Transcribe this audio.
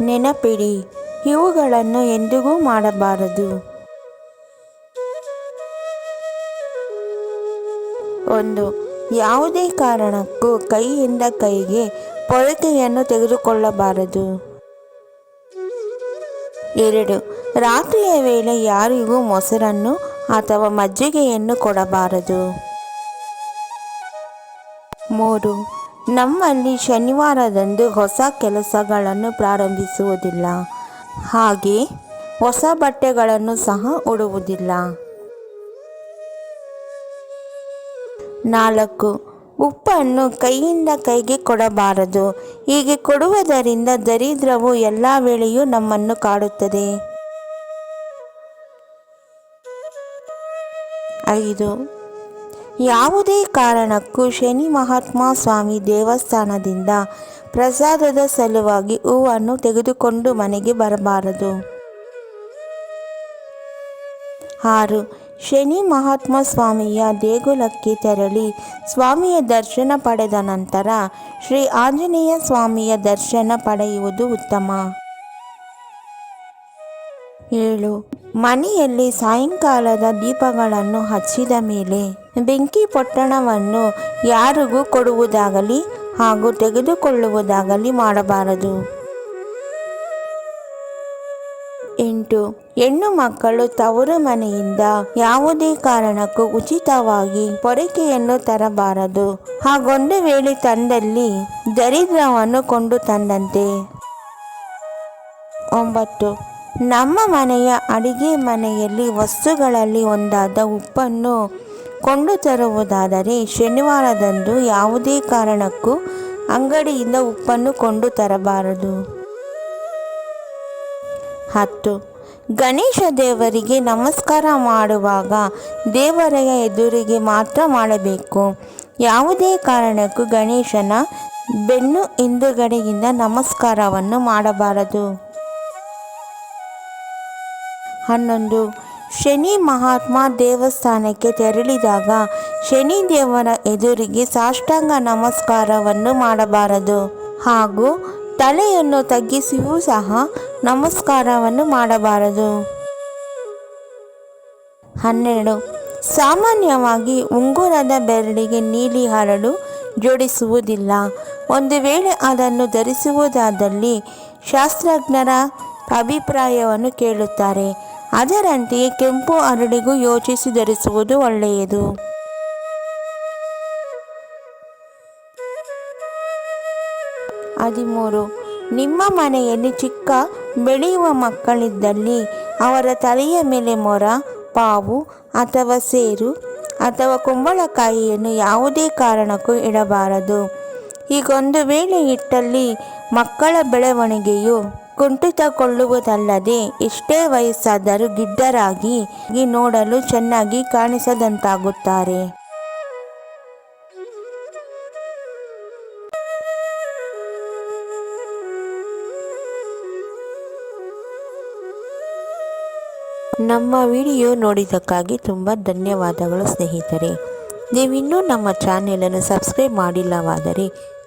ನೆನಪಿಡಿ, ಇವುಗಳನ್ನು ಎಂದಿಗೂ ಮಾಡಬಾರದು. ಒಂದು, ಯಾವುದೇ ಕಾರಣಕ್ಕೂ ಕೈಯಿಂದ ಕೈಗೆ ಪೊರಕೆಯನ್ನು ತೆಗೆದುಕೊಳ್ಳಬಾರದು. ಎರಡು, ರಾತ್ರಿಯ ವೇಳೆ ಯಾರಿಗೂ ಮೊಸರನ್ನು ಅಥವಾ ಮಜ್ಜಿಗೆಯನ್ನು ಕೊಡಬಾರದು. ಮೂರು ನಮ್ಮಲ್ಲಿ ಶನಿವಾರದಂದು ಹೊಸ ಕೆಲಸಗಳನ್ನು ಪ್ರಾರಂಭಿಸುವುದಿಲ್ಲ. ಹಾಗೆ ಹೊಸ ಬಟ್ಟೆಗಳನ್ನು ಸಹ ಉಡುವುದಿಲ್ಲ. ನಾಲ್ಕು, ಉಪ್ಪನ್ನು ಕೈಯಿಂದ ಕೈಗೆ ಕೊಡಬಾರದು. ಹೀಗೆ ಕೊಡುವುದರಿಂದ ದರಿದ್ರವು ಎಲ್ಲ ವೇಳೆಯೂ ನಮ್ಮನ್ನು ಕಾಡುತ್ತದೆ. ಐದು ಯಾವುದೇ ಕಾರಣಕ್ಕೂ ಶನಿ ಮಹಾತ್ಮ ಸ್ವಾಮಿ ದೇವಸ್ಥಾನದಿಂದ ಪ್ರಸಾದದ ಸಲುವಾಗಿ ಹೂವನ್ನು ತೆಗೆದುಕೊಂಡು ಮನೆಗೆ ಬರಬಾರದು. ಆರು, ಶನಿ ಮಹಾತ್ಮ ಸ್ವಾಮಿಯ ದೇಗುಲಕ್ಕೆ ತೆರಳಿ ಸ್ವಾಮಿಯ ದರ್ಶನ ಪಡೆದ ನಂತರ ಶ್ರೀ ಆಂಜನೇಯ ಸ್ವಾಮಿಯ ದರ್ಶನ ಪಡೆಯುವುದು ಉತ್ತಮ. ಏಳು ಮನೆಯಲ್ಲಿ ಸಾಯಂಕಾಲದ ದೀಪಗಳನ್ನು ಹಚ್ಚಿದ ಮೇಲೆ ಬೆಂಕಿ ಪೊಟ್ಟಣವನ್ನು ಯಾರಿಗೂ ಕೊಡುವುದಾಗಲಿ ಹಾಗೂ ತೆಗೆದುಕೊಳ್ಳುವುದಾಗಲಿ ಮಾಡಬಾರದು. ಎಂಟು, ಹೆಣ್ಣು ಮಕ್ಕಳು ತವರು ಮನೆಯಿಂದ ಯಾವುದೇ ಕಾರಣಕ್ಕೂ ಉಚಿತವಾಗಿ ಪೊರಕೆಯನ್ನು ತರಬಾರದು. ಹಾಗೊಂದು ವೇಳೆ ತಂದಲ್ಲಿ ದರಿದ್ರವನ್ನು ಕೊಂಡು ತಂದಂತೆ. ಒಂಬತ್ತು ನಮ್ಮ ಮನೆಯ ಅಡಿಗೆ ಮನೆಯಲ್ಲಿ ವಸ್ತುಗಳಲ್ಲಿ ಒಂದಾದ ಉಪ್ಪನ್ನು ಕೊಂಡು ತರುವುದಾದರೆ ಶನಿವಾರದಂದು ಯಾವುದೇ ಕಾರಣಕ್ಕೂ ಅಂಗಡಿಯಿಂದ ಉಪ್ಪನ್ನು ಕೊಂಡು ತರಬಾರದು. ಹತ್ತು. ಗಣೇಶ ದೇವರಿಗೆ ನಮಸ್ಕಾರ ಮಾಡುವಾಗ ದೇವರ ಎದುರಿಗೆ ಮಾತ್ರ ಮಾಡಬೇಕು. ಯಾವುದೇ ಕಾರಣಕ್ಕೂ ಗಣೇಶನ ಬೆನ್ನು ಹಿಂದುಗಡೆಯಿಂದ ನಮಸ್ಕಾರವನ್ನು ಮಾಡಬಾರದು. ಹನ್ನೊಂದು. ಶನಿ ಮಹಾತ್ಮ ದೇವಸ್ಥಾನಕ್ಕೆ ತೆರಳಿದಾಗ ಶನಿ ದೇವರ ಎದುರಿಗೆ ಸಾಷ್ಟಾಂಗ ನಮಸ್ಕಾರವನ್ನು ಮಾಡಬಾರದು. ಹಾಗೂ ತಲೆಯನ್ನು ತಗ್ಗಿಸಿಯೂ ಸಹ ನಮಸ್ಕಾರವನ್ನು ಮಾಡಬಾರದು. ಹನ್ನೆರಡು. ಸಾಮಾನ್ಯವಾಗಿ ಉಂಗುರದ ಬೆರಳಿಗೆ ನೀಲಿ ಹರಳು ಜೋಡಿಸುವುದಿಲ್ಲ. ಒಂದು ವೇಳೆ ಅದನ್ನು ಧರಿಸುವುದಾದಲ್ಲಿ ಶಾಸ್ತ್ರಜ್ಞರ ಅಭಿಪ್ರಾಯವನ್ನು ಕೇಳುತ್ತಾರೆ. ಅದರಂತೆಯೇ ಕೆಂಪು ಅರಳಿಗೂ ಯೋಚಿಸಿ ಧರಿಸುವುದು ಒಳ್ಳೆಯದು. ಹದಿಮೂರು. ನಿಮ್ಮ ಮನೆಯಲ್ಲಿ ಚಿಕ್ಕ ಬೆಳೆಯುವ ಮಕ್ಕಳಿದ್ದಲ್ಲಿ ಅವರ ತಲೆಯ ಮೇಲೆ ಮೊರ, ಪಾವು ಅಥವಾ ಸೇರು ಅಥವಾ ಕುಂಬಳಕಾಯಿಯನ್ನು ಯಾವುದೇ ಕಾರಣಕ್ಕೂ ಇಡಬಾರದು. ಹೀಗೊಂದು ವೇಳೆ ಇಟ್ಟಲ್ಲಿ ಮಕ್ಕಳ ಬೆಳವಣಿಗೆಯು ಕುಂಠಿತಗೊಳ್ಳುವುದಲ್ಲದೆ ಎಷ್ಟೇ ವಯಸ್ಸಾದರೂ ಗಿಡ್ಡರಾಗಿ ನೋಡಲು ಚೆನ್ನಾಗಿ ಕಾಣಿಸದಂತಾಗುತ್ತಾರೆ. ನಮ್ಮ ವಿಡಿಯೋ ನೋಡಿದ್ದಕ್ಕಾಗಿ ತುಂಬ ಧನ್ಯವಾದಗಳು ಸ್ನೇಹಿತರೆ. ನೀವಿನ್ನೂ ನಮ್ಮ ಚಾನೆಲನ್ನು ಸಬ್ಸ್ಕ್ರೈಬ್ ಮಾಡಿಲ್ಲವಾದರೆ